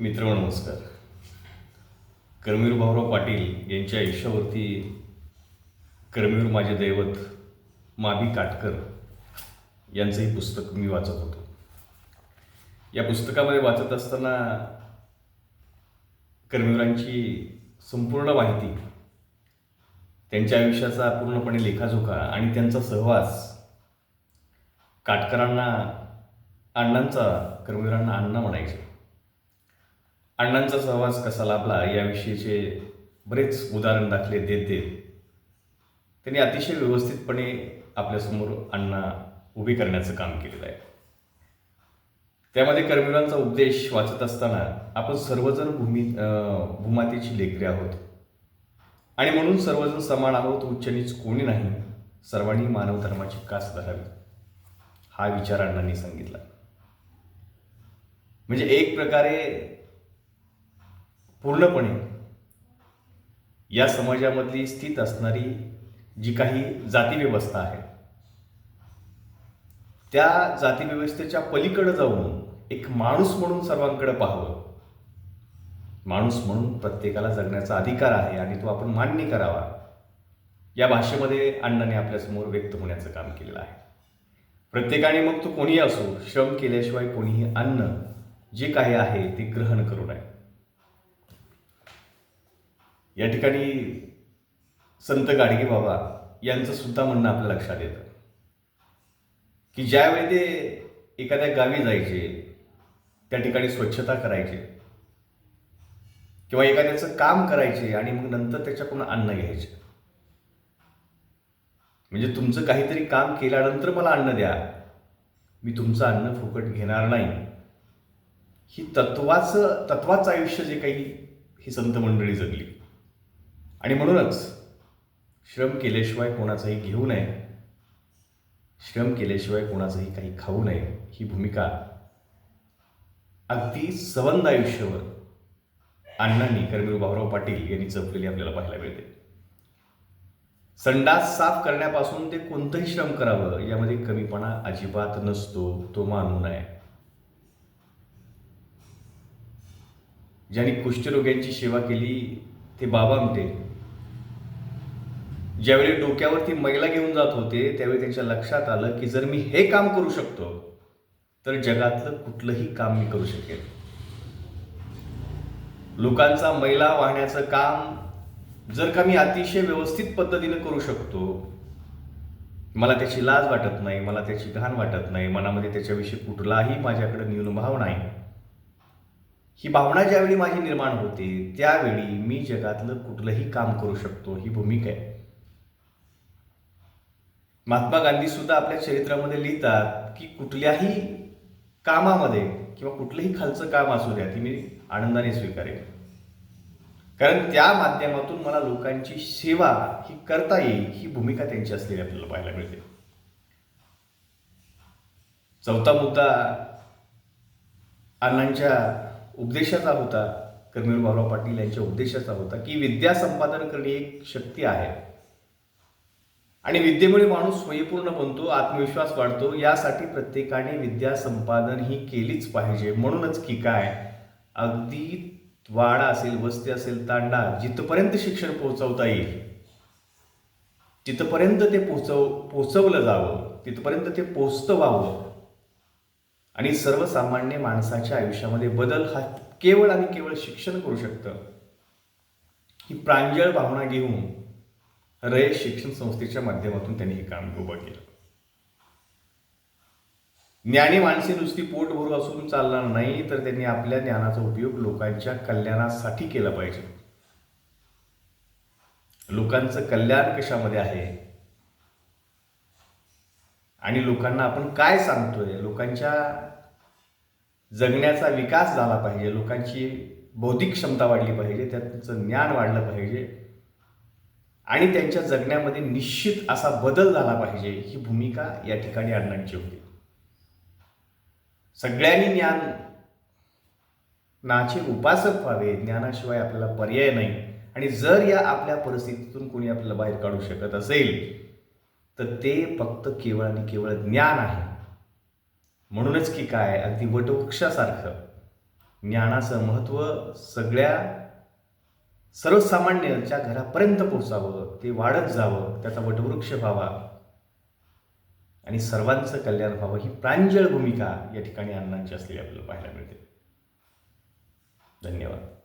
मित्र नमस्कार. कर्मवीर भाऊराव पाटील यांच्या आयुष्यावरती कर्मवीर माझे दैवत माबी काटकर यांचंही पुस्तक मी वाचत होतो. या पुस्तकामध्ये वाचत असताना कर्मवीरांची संपूर्ण माहिती त्यांच्या आयुष्याचा पूर्णपणे लेखाजोखा आणि त्यांचा सहवास काटकरांना अण्णांचा कर्मवीरांना अण्णा म्हणायचे. अण्णांचा सहवास कसा लाभला याविषयीचे बरेच उदाहरण दाखले देत देत त्यांनी अतिशय व्यवस्थितपणे आपल्यासमोर अण्णा उभी करण्याचं काम केलेलं आहे. त्यामध्ये कर्मवीरांचा उपदेश वाचत असताना आपण सर्वजण भूमी भूमातेची लेकरे आहोत. आणि म्हणून सर्वजण समान आहोत उच्च नीच कोणी नाही सर्वांनी मानव धर्माची कास धरावी हा विचार अण्णांनी सांगितला. म्हणजे एक प्रकारे पूर्णपणे या समाजामधली स्थित असणारी जी काही जातीव्यवस्था आहे त्या जातीव्यवस्थेच्या पलीकडे जाऊन एक माणूस म्हणून सर्वांकडे पाहावं. माणूस म्हणून प्रत्येकाला जगण्याचा अधिकार आहे आणि तो आपण मान्य करावा. या भाषेमध्ये अण्णाने आपल्यासमोर व्यक्त होण्याचं काम केलेलं आहे. प्रत्येकाने मग तो कोणीही असो श्रम केल्याशिवाय कोणीही अन्न जे काही आहे ते ग्रहण करू नये. या ठिकाणी संत गाडगे बाबा यांचं सुद्धा म्हणणं आपल्या लक्षात येतं. की ज्यावेळी ते एखाद्या गावी जायचे त्या ठिकाणी स्वच्छता करायचे किंवा एखाद्याचं काम करायचे आणि मग नंतर त्याच्याकडून अन्न घ्यायचे. म्हणजे तुमचं काहीतरी काम केल्यानंतर मला अन्न द्या. मी तुमचं अन्न फुकट घेणार नाही. ही तत्वाचं तत्वाचं आयुष्य जे काही ही संत मंडळी जगली. आणि म्हणूनच श्रम केल्याशिवाय कोणाचंही घेऊ नये. श्रम केल्याशिवाय कोणाचंही काही खाऊ नये ही भूमिका अगदी सबंध आयुष्यावर अण्णांनी कर्मवीर भाऊराव पाटील यांनी जपलेली आपल्याला पाहायला मिळते. संडास साफ करण्यापासून ते कोणतंही श्रम करावं यामध्ये कमीपणा अजिबात नसतो तो मानू नये. ज्यांनी कुष्ठरोग्यांची सेवा केली ते बाबा आमटे ज्यावेळी डोक्यावरती मैला घेऊन जात होते त्यावेळी त्यांच्या लक्षात आलं की जर मी हे काम करू शकतो तर जगातलं कुठलंही काम मी करू शकेन. लोकांचा मैला वाहण्याचं काम जर का मी अतिशय व्यवस्थित पद्धतीने करू शकतो मला त्याची लाज वाटत नाही मला त्याची घाण वाटत नाही मनामध्ये त्याच्याविषयी कुठलाही माझ्याकडे न्यूनभाव नाही. ही भावना ज्यावेळी माझी निर्माण होते त्यावेळी मी जगातलं कुठलंही काम करू शकतो ही भूमिका आहे. महात्मा गांधी सुद्धा आपल्या चरित्रामध्ये लिहितात की कुठल्याही कामामध्ये किंवा कुठलंही खालचं काम असू द्या ती मी आनंदाने स्वीकारेन. कारण त्या माध्यमातून मला लोकांची सेवा ही करता येईल ही भूमिका त्यांची असलेली आपल्याला पाहायला मिळते. चौथा मुद्दा अण्णांच्या उपदेशाचा होता. कर्मीर भाऊराव पाटील यांच्या उपदेशाचा होता की विद्या संपादन करणे एक शक्ती आहे. आणि विद्येमुळे माणूस स्वयंपूर्ण बनतो आत्मविश्वास वाढतो यासाठी प्रत्येकाने विद्या संपादन ही केलीच पाहिजे. म्हणूनच की काय? अगदी वाडा असेल वस्ती असेल तांडा जिथपर्यंत शिक्षण पोहोचवता येईल तिथपर्यंत ते पोहोचव पोहोचवलं जावं तिथपर्यंत ते पोचतं व्हावं आणि सर्वसामान्य माणसाच्या आयुष्यामध्ये बदल हा केवळ आणि केवळ शिक्षण करू शकतं. ही प्रांजळ भावना घेऊन रयत शिक्षण संस्थेच्या माध्यमातून त्यांनी हे काम उभं केलं. ज्ञानी माणसे नुसती पोट भरू असून चालणार नाही तर त्यांनी आपल्या ज्ञानाचा उपयोग लोकांच्या कल्याणासाठी केला पाहिजे. लोकांचं कल्याण कशामध्ये आहे? आणि लोकांना आपण काय सांगतोय? लोकांच्या जगण्याचा विकास झाला पाहिजे लोकांची बौद्धिक क्षमता वाढली पाहिजे त्यांचं ज्ञान वाढलं पाहिजे. आणि त्यांच्या जगण्यामध्ये निश्चित असा बदल झाला पाहिजे ही भूमिका या ठिकाणी अण्णांची होती. सगळ्यांनी ज्ञान नाचे उपासक व्हावे ज्ञानाशिवाय आपल्याला पर्याय नाही. आणि जर या आपल्या परिस्थितीतून कोणी आपल्याला बाहेर काढू शकत असेल तर ते फक्त केवळ आणि केवळ ज्ञान आहे. म्हणूनच की काय अगदी वटवृक्षासारखं. ज्ञानाचं महत्त्व सगळ्या सर्वसामान्यांच्या घरापर्यंत पोचावं ते वाढत जावं त्याचा वटवृक्ष व्हावा. आणि सर्वांचं कल्याण व्हावं ही प्रांजळ भूमिका या ठिकाणी अण्णांची असलेली आपल्याला पाहायला मिळते. धन्यवाद.